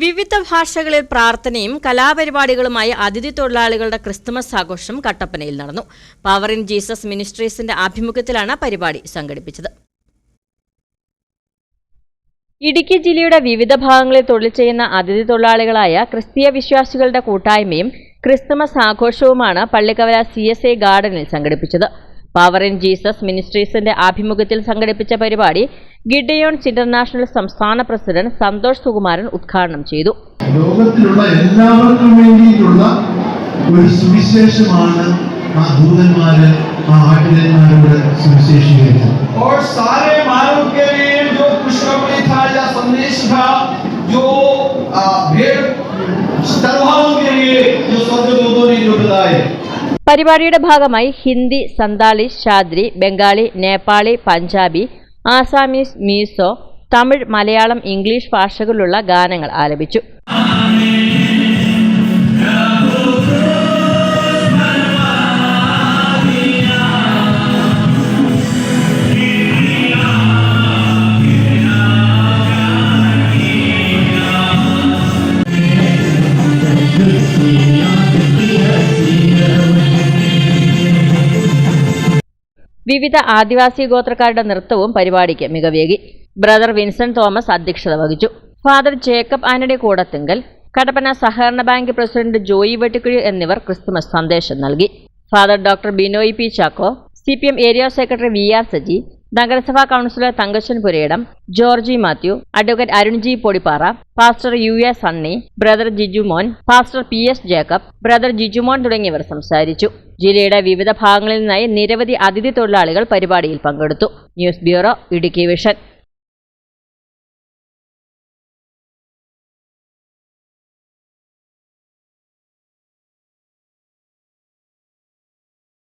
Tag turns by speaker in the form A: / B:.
A: വിവിധ ഭാഷകളിൽ പ്രാർത്ഥനയും കലാപരിപാടികളുമായി അതിഥി തൊഴിലാളികളുടെ ക്രിസ്തുമസ് ആഘോഷം കട്ടപ്പനയിൽ നടന്നു. പവർ ഇൻ ജീസസ് മിനിസ്ട്രീസിന്റെ ആഭിമുഖ്യത്തിലാണ് പരിപാടി സംഘടിപ്പിച്ചത്. ഇടുക്കി ജില്ലയുടെ വിവിധ ഭാഗങ്ങളിൽ തൊഴിൽ ചെയ്യുന്ന അതിഥി തൊഴിലാളികളായ ക്രിസ്തീയ വിശ്വാസികളുടെ കൂട്ടായ്മയും ക്രിസ്തുമസ് ആഘോഷവുമാണ് പള്ളിക്കവല സി എസ് എ ഗാർഡനിൽ സംഘടിപ്പിച്ചത്. പവർ ഇൻ ജീസസ് മിനിസ്ട്രീസിന്റെ ആഭിമുഖ്യത്തിൽ സംഘടിപ്പിച്ച പരിപാടി ഗിഡയോൺസ് ഇന്റർനാഷണൽ സംസ്ഥാന പ്രസിഡന്റ് സന്തോഷ് സുകുമാരൻ ഉദ്ഘാടനം ചെയ്തു.
B: ലോകത്തിലുള്ള എല്ലാവർക്കും വേണ്ടിയിട്ടുള്ള ഒരു സുവിശേഷമാണ് ആ ദൂതന്മാര് ആ ആട്ടിലന്മാരുടെ സുവിശേഷീകരിച്ചത്
A: പരിപാടിയുടെ ഭാഗമായി ഹിന്ദി സന്താളി ഷാദ്രി ബംഗാളി നേപ്പാളി പഞ്ചാബി ആസാമീസ് മീസോ തമിഴ് മലയാളം ഇംഗ്ലീഷ് ഭാഷകളിലുള്ള ഗാനങ്ങൾ ആലപിച്ചു. വിവിധ ആദിവാസി ഗോത്രക്കാരുടെ നൃത്തവും പരിപാടിക്ക് മികവേകി. ബ്രദർ വിൻസെന്റ് തോമസ് അധ്യക്ഷത വഹിച്ചു. Father Jacob Antony Koodathinkal Kattappana സഹകരണ ബാങ്ക് പ്രസിഡന്റ് ജോയി വെട്ടിക്കുഴി എന്നിവർ ക്രിസ്തുമസ് സന്ദേശം നൽകി. Father doctor Binoy P Chacko C area secretary V R Saji നഗരസഭാ councillor Thankachan Purayidam Georgie Mathew advocate Arunji Podippara pastor U A Sunny brother Jijumon pastor P S Jacob brother Jijumon തുടങ്ങിയവർ സംസാരിച്ചു. ജില്ലയുടെ വിവിധ ഭാഗങ്ങളിൽ നിന്നായി നിരവധി അതിഥി തൊഴിലാളികൾ പരിപാടിയിൽ പങ്കെടുത്തു. News bureau Idukki vision.